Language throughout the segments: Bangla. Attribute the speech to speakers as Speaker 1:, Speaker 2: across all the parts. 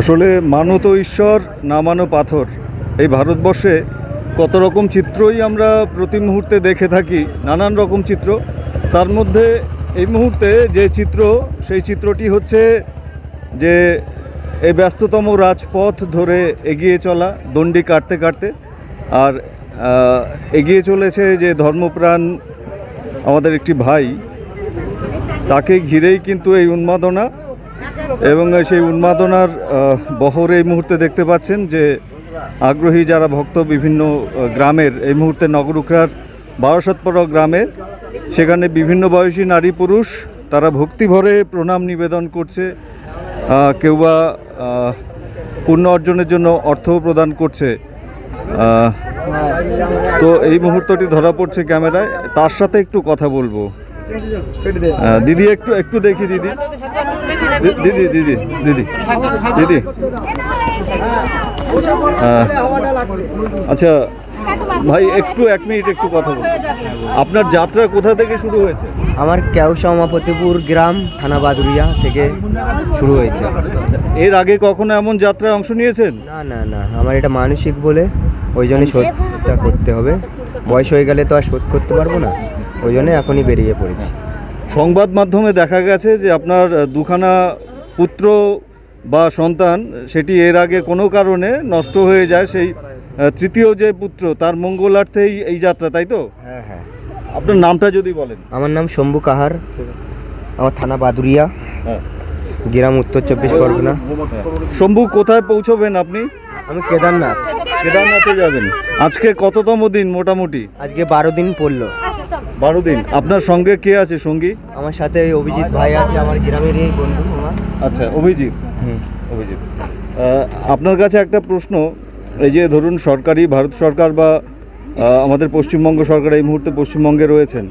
Speaker 1: আসলে মানো তো ঈশ্বর, না মানো পাথর। এই ভারতবর্ষে কত রকম চিত্রই আমরা প্রতি মুহূর্তে দেখে থাকি, নানান রকম চিত্র। তার মধ্যে এই মুহূর্তে যে চিত্র, সেই চিত্রটি হচ্ছে যে এই ব্যস্ততম রাজপথ ধরে এগিয়ে চলা, দণ্ডি কাটতে কাটতে। আর এগিয়ে চলেছে যে ধর্মপ্রাণ আমাদের একটি ভাই, তাকে ঘিরেই কিন্তু এই উন্মাদনা এবং সেই উন্মাদনার বহর এই মুহূর্তে দেখতে পাচ্ছেন যে আগ্রহী যারা ভক্ত বিভিন্ন গ্রামের, এই মুহূর্তে নগরুখরার বারাসতপরা গ্রামে, সেখানে বিভিন্ন বয়সী নারী পুরুষ, তারা ভক্তিভরে প্রণাম নিবেদন করছে কেউ বা পুণ্য অর্জনের জন্য অর্থও প্রদান করছে। তো এই মুহূর্তটি ধরা পড়ছে ক্যামেরায়। তার সাথে একটু কথা বলব। দিদি, একটু একটু দেখি দিদি। দিদি দিদি দিদি দিদি। আচ্ছা ভাই একটু এক মিনিট একটু কথা বলুন। আপনার যাত্রা কোথা থেকে শুরু হয়েছে?
Speaker 2: আমার ক্যাউসা উমাপতিপুর গ্রাম থানা বাদুরিয়া থেকে শুরু হয়েছে।
Speaker 1: এর আগে কখনো এমন যাত্রায় অংশ নিয়েছেন?
Speaker 2: না না না আমার এটা মানসিক বলে ওই জন্যই শোধটা করতে হবে। বয়স হয়ে গেলে তো আর শোধ করতে পারব না ওই জন্য এখনই বেরিয়ে পড়েছি।
Speaker 1: সংবাদ মাধ্যমে দেখা গেছে যে আপনার দুখানা পুত্র বা সন্তান সেটি এর আগে কোনো কারণে নষ্ট হয়ে যায় সেই তৃতীয় যে পুত্র তার মঙ্গলার্থেই এই যাত্রা তাই তো?
Speaker 2: হ্যাঁ হ্যাঁ।
Speaker 1: আপনার নামটা যদি বলেন।
Speaker 2: আমার নাম শম্ভু কাহার। আমার থানা বাদুরিয়া
Speaker 1: হ্যাঁ।
Speaker 2: গ্রাম উত্তর চব্বিশ পরগনা।
Speaker 1: শম্ভু কোথায় পৌঁছবেন আপনি?
Speaker 2: আমি কেদারনাথ।
Speaker 1: কেদারনাথে যাবেন। আজকে কততম দিন মোটামুটি?
Speaker 2: আজকে বারো দিন পড়ল।
Speaker 1: বারো দিন। আপনার সঙ্গে কে আছে সঙ্গী?
Speaker 2: আমার সাথে ওই অভিজিৎ ভাই আছে আমার গ্রামেরই বন্ধু আমার
Speaker 1: আচ্ছা অভিজিৎ।
Speaker 2: হুম।
Speaker 1: অভিজিৎ। আপনার কাছে একটা প্রশ্ন এই যে ধরুন সরকারি ভারত সরকার বা আমাদের পশ্চিমবঙ্গ সরকার এই মুহূর্তে পশ্চিমবঙ্গে রয়েছেন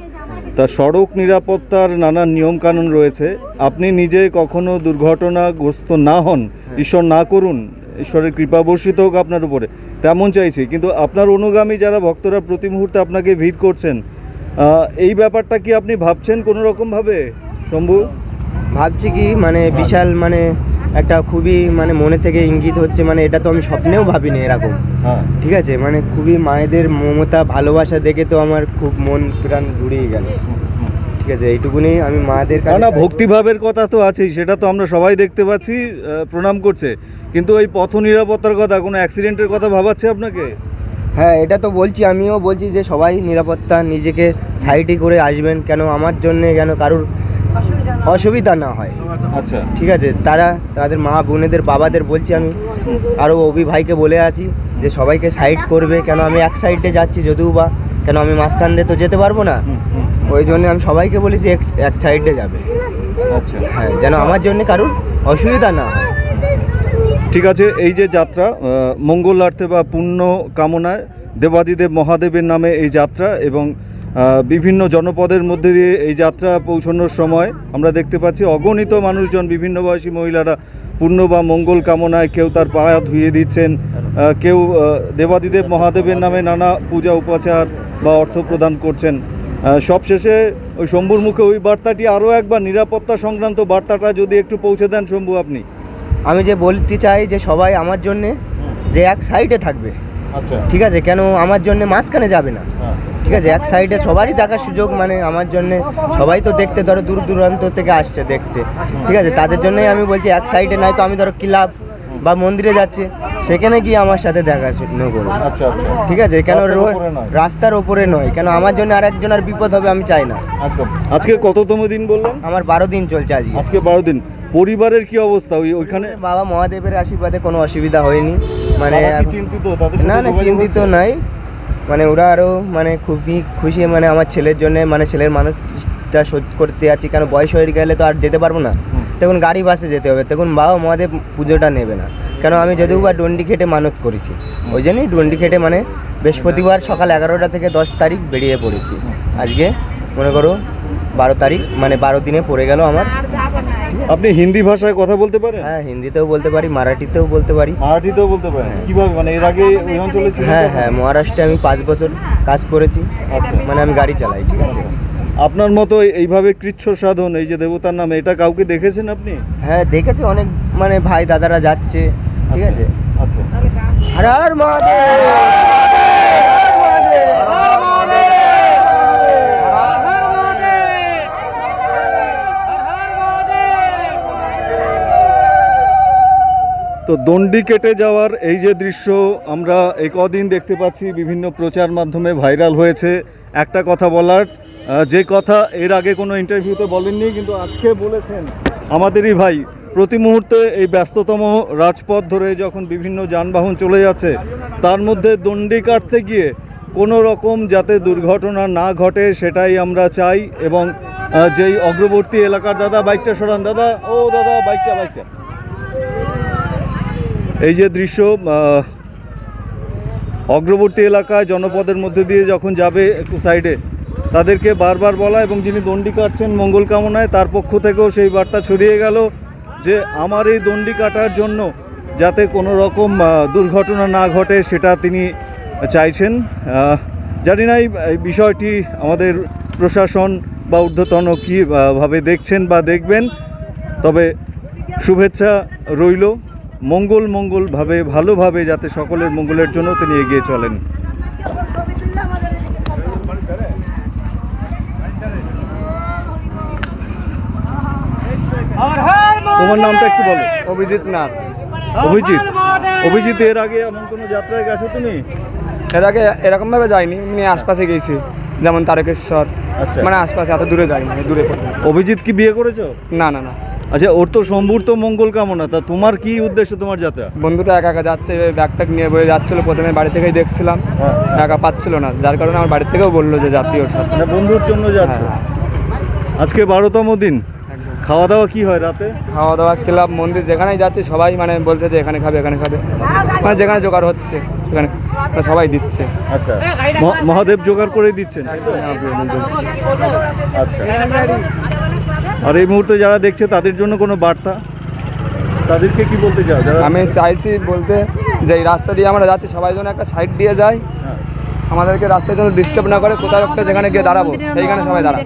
Speaker 1: তা সড়ক নিরাপত্তার নানান নিয়মকানুন রয়েছে আপনি নিজে কখনো দুর্ঘটনাগ্রস্ত না হন ঈশ্বর না করুন ঈশ্বরের কৃপা বর্ষিত হোক আপনার উপরে তেমন চাইছি কিন্তু আপনার অনুগামী যারা ভক্তরা প্রতি মুহূর্তে আপনাকে ভিড় করছেন এই ব্যাপারটা কি আপনি ভাবছেন কোনো রকমভাবে শম্ভু?
Speaker 2: ভাবছি কি মানে বিশাল মানে একটা খুবই মানে মনে থেকে ইঙ্গিত হচ্ছে মানে এটা তো আমি স্বপ্নেও ভাবিনি এরকম।
Speaker 1: হ্যাঁ।
Speaker 2: ঠিক আছে মানে খুবই মায়েদের মমতা ভালোবাসা দেখে তো আমার খুব মন প্রাণ জুড়িয়ে গেল। ঠিক আছে এইটুকুনি আমি মায়েদের
Speaker 1: না ভক্তিভাবের কথা তো আছেই সেটা তো আমরা সবাই দেখতে পাচ্ছি প্রণাম করছে। কিন্তু ওই পথ নিরাপত্তার কথা কোনো অ্যাক্সিডেন্টের কথা ভাবাচ্ছে আপনাকে?
Speaker 2: হ্যাঁ এটা তো বলছি আমিও বলছি যে সবাই নিরাপত্তা নিজেকে সাইডে করে আসবেন কেন আমার জন্যে কেন কারুর অসুবিধা না হয়।
Speaker 1: আচ্ছা।
Speaker 2: ঠিক আছে তারা তাদের মা বোনেদের বাবাদের বলছি আমি আরও অভি ভাইকে বলে আছি যে সবাইকে সাইড করবে কেন আমি এক সাইডে যাচ্ছি যদিও বা কেন আমি মাঝখান দিয়ে তো যেতে পারব না। ওই জন্য আমি সবাইকে বলেছি এক এক সাইডে যাবে।
Speaker 1: আচ্ছা।
Speaker 2: হ্যাঁ যেন আমার জন্য কারুর অসুবিধা না হয়।
Speaker 1: ঠিক আছে, এই যে যাত্রা মঙ্গলার্থে বা পুণ্য কামনায় দেবাদিদেব মহাদেবের নামে এই যাত্রা এবং বিভিন্ন জনপদের মধ্যে দিয়ে এই যাত্রা পৌঁছানোর সময় আমরা দেখতে পাচ্ছি অগণিত মানুষজন, বিভিন্ন বয়সী মহিলারা পুণ্য বা মঙ্গল কামনায় কেউ তার পায়া ধুয়ে দিচ্ছেন কেউ দেবাদিদেব মহাদেবের নামে নানা পূজা উপাচার বা অর্থ প্রদান করছেন। সবশেষে ওই শম্ভুর মুখে ওই বার্তাটি আরও একবার নিরাপত্তা সংক্রান্ত বার্তাটা যদি একটু পৌঁছে দেন শম্ভু আপনি।
Speaker 2: আমি যে বলতে চাই যে সবাই আমার জন্যে যে এক সাইডে থাকবে।
Speaker 1: আচ্ছা।
Speaker 2: ঠিক আছে? কেন আমার জন্য মাঝখানে যাবে না। ঠিক আছে? এক সাইডে সবারই দেখার সুযোগ মানে আমার জন্য সবাই তো দেখতে ধরো দূর দূরান্ত থেকে আসছে দেখতে। ঠিক আছে? তাদের জন্যই আমি বলছি এক সাইডে নয় তো আমি ধরো ক্লাব বা মন্দিরে যাচ্ছি সেখানে গিয়ে আমার সাথে দেখাশুনো করব
Speaker 1: আচ্ছা আচ্ছা।
Speaker 2: ঠিক আছে? কেন
Speaker 1: রাস্তার ওপরে নয়।
Speaker 2: রাস্তার ওপরে নয়। কেন আমার জন্য আর একজনের বিপদ হবে আমি চাই না।
Speaker 1: আজকে কততম দিন বললেন?
Speaker 2: আমার বারো দিন চলছে আজকে।
Speaker 1: আজকে বারো দিন। পরিবারের কি অবস্থা? ওই ওইখানে
Speaker 2: বাবা মহাদেবের আশীর্বাদে কোনো অসুবিধা হয়নি। মানে
Speaker 1: কি চিন্তিত? তাদের সাথে
Speaker 2: না না
Speaker 1: যোগাযোগ
Speaker 2: চিন্তিত? নাই। মানে ওরা আরও মানে খুবই খুশি মানে আমার ছেলের জন্য মানে ছেলের মানুষটা শোধ করতে যাচ্ছি। কেন বয়স হয়ে গেলে তো আর যেতে পারব না।
Speaker 1: হুম।
Speaker 2: তখন গাড়ি বাসে যেতে হবে। তখন বাবা মহাদেব পুজোটা নেবে না। কেন আমি যদিও বা ডন্ডি খেটে মানত করেছি। ওই জন্যই ডন্ডি খেটে মানে বৃহস্পতিবার সকাল এগারোটা থেকে দশ তারিখ বেরিয়ে পড়েছি। আজকে মনে করো বারো তারিখ মানে বারো দিনে পড়ে গেল আমার।
Speaker 1: আপনি হিন্দি ভাষায় কথা বলতে পারেন?
Speaker 2: হ্যাঁ হিন্দিতেও বলতে পারি মারাঠিতেও বলতে পারি।
Speaker 1: মারাঠিতেও বলতে পারেন? কীভাবে? মানে এর আগে ওই অঞ্চলে ছিলেন
Speaker 2: হ্যাঁ হ্যাঁ মহারাষ্ট্রে আমি পাঁচ বছর কাজ করেছি।
Speaker 1: আচ্ছা।
Speaker 2: মানে আমি গাড়ি চালাই ঠিক আছে?
Speaker 1: আপনার মতো এইভাবে কৃচ্ছ সাধন এই যে দেবতার নামে এটা কাউকে দেখেছেন আপনি?
Speaker 2: হ্যাঁ দেখেছি অনেক মানে ভাই দাদারা যাচ্ছে ঠিক আছে?
Speaker 1: আচ্ছা।
Speaker 2: আর মহাদেব!
Speaker 1: তো দণ্ডি কেটে যাওয়ার এই যে দৃশ্য, আমরা এই কদিন দেখতে পাচ্ছি বিভিন্ন প্রচার মাধ্যমে ভাইরাল হয়েছে। একটা কথা বলার যে কথা এর আগে কোনো ইন্টারভিউতে বলেননি, কিন্তু আজকে বলেছেন আমাদেরই ভাই। প্রতি মুহূর্তে এই ব্যস্ততম রাজপথ ধরে যখন বিভিন্ন যানবাহন চলে যাচ্ছে, তার মধ্যে দণ্ডি কাটতে গিয়ে কোনো রকম যাতে দুর্ঘটনা না ঘটে, সেটাই আমরা চাই। এবং যেই অগ্রবর্তী এলাকার দাদা, বাইকটা সরান, দাদা, ও দাদা, বাইকটা বাইকটা। এই যে দৃশ্য অগ্রবর্তী এলাকায় জনপদের মধ্যে দিয়ে যখন যাবে একটু সাইডে তাদেরকে বারবার বলা এবং যিনি দণ্ডি কাটছেন মঙ্গল কামনায় তার পক্ষ থেকেও সেই বার্তা ছড়িয়ে গেল যে আমার এই দণ্ডি কাটার জন্য যাতে কোনো রকম দুর্ঘটনা না ঘটে সেটা তিনি চাইছেন। জানি না এই বিষয়টি আমাদের প্রশাসন বা ঊর্ধ্বতন কী আহ, ভাবে দেখছেন বা দেখবেন তবে শুভেচ্ছা রইল। মঙ্গল মঙ্গলভাবে ভালোভাবে যাতে সকলের মঙ্গলের জন্য তিনি এগিয়ে চলেন। তোমার নামটা একটু বলো।
Speaker 3: অভিজিৎ নাথ।
Speaker 1: অভিজিৎ? অভিজিৎ এর আগে এমন কোনো যাত্রায় গেছো তুমি?
Speaker 3: এর আগে এরকম ভাবে যাইনি এমনি আশপাশে গেছি যেমন তারকেশ্বর।
Speaker 1: আচ্ছা।
Speaker 3: মানে আশপাশে এত দূরে যাইনি দূরে
Speaker 1: অভিজিৎ কি বিয়ে করেছ?
Speaker 3: না না না।
Speaker 1: আচ্ছা ওর তো শম্ভুর তো মঙ্গল কামনা তা তোমার কি উদ্দেশ্য তোমার যাত্রা?
Speaker 3: বন্ধুটা একা একা যাচ্ছে ব্যাগটাগ নিয়ে বয়ে যাচ্ছিল প্রথমে বাড়ি থেকেই দেখছিলাম।
Speaker 1: হ্যাঁ।
Speaker 3: একা পাচ্ছিল না যার কারণে আমার বাড়ি থেকেও বলল যে জাতীয় সাথে।
Speaker 1: মানে বন্ধুর জন্য যাচ্ছে?
Speaker 3: হ্যাঁ।
Speaker 1: আজকে বারোতম দিন। খাওয়া দাওয়া কি হয় রাতে?
Speaker 3: খাওয়া দাওয়া ক্লাব মন্দির যেখানেই যাচ্ছি সবাই মানে বলছে যে এখানে খাবে এখানে খাবে। মানে যেখানে জোগাড় হচ্ছে সেখানে মানে সবাই দিচ্ছে।
Speaker 1: আচ্ছা। মহাদেব জোগাড় করে দিচ্ছেন। আচ্ছা। আর এই মুহূর্তে যারা দেখছে তাদের জন্য কোনো বার্তা? তাদেরকে কি বলতে চাও? যারা
Speaker 3: আমি চাইছি বলতে যে এই রাস্তা দিয়ে আমরা যাচ্ছি সবাই যেন একটা সাইড দিয়ে যায়।
Speaker 1: হ্যাঁ।
Speaker 3: আমাদেরকে রাস্তার জন্য ডিস্টার্ব না করে কোথাও একটা যেখানে গিয়ে দাঁড়াবো সেইখানে সবাই দাঁড়া।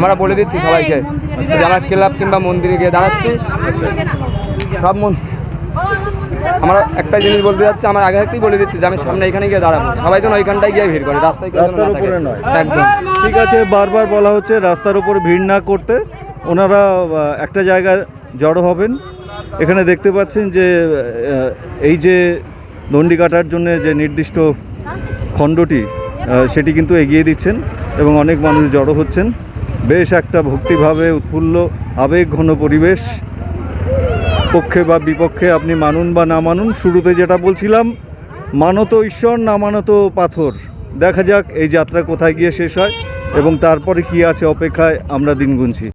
Speaker 3: আমরা বলে দিচ্ছি সবাইকে যে আমরা ক্লাব কিংবা মন্দিরে গিয়ে দাঁড়াচ্ছি। সব মন আমরা একটা জিনিস বলতে যাচ্ছি আমার আগে থাকতেই বলে দিচ্ছি যে আমি সামনে এখানে গিয়ে দাঁড়াবো। সবাই যেন ওইখানটায় গিয়ে ভিড় করে রাস্তায়
Speaker 1: রাস্তার উপরে নয়।
Speaker 3: একদম।
Speaker 1: ঠিক আছে বারবার বলা হচ্ছে রাস্তার উপর ভিড় না করতে। ওনারা একটা জায়গায় জড়ো হবেন। এখানে দেখতে পাচ্ছেন যে এই যে দণ্ডি কাটার জন্য যে নির্দিষ্ট খণ্ডটি সেটি কিন্তু এগিয়ে দিচ্ছেন এবং অনেক মানুষ জড়ো হচ্ছেন। বেশ একটা ভক্তিভাবে উৎফুল্ল, আবেগ ঘন পরিবেশ। পক্ষে বা বিপক্ষে আপনি মানুন বা না মানুন, শুরুতে যেটা বলছিলাম, মানত ঈশ্বর, না মানত পাথর। দেখা যাক এই যাত্রা কোথায় গিয়ে শেষ হয় এবং তারপরে কি আছে অপেক্ষায় আমরা দিন গুনছি।